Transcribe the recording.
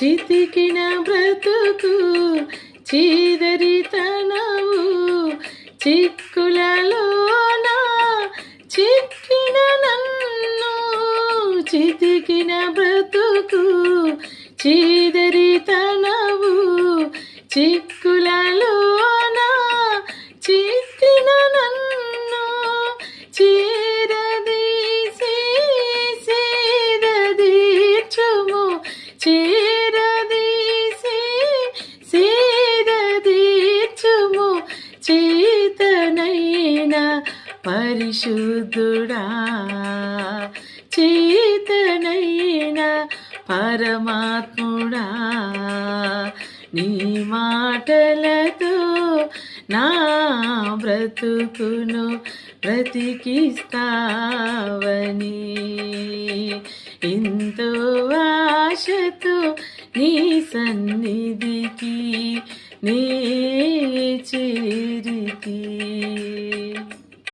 చితికిన బ్రతుకు చీదరితనవు చిక్కులలోన చిక్కిన నన్ను చితికిన బ్రతుకు చీదరితనవు చిక్కులలోన చిక్కిన నన్ను చీరదీసి సీదదీర్చుము చీ పరిశుద్ధుడా చేతనైన పరమాత్ముడా. నీ మాటలతో నా బ్రతుకును బ్రతికిస్తావని. ఎంతో ఆశతో నీ సన్నిధికి నీ చేరితి.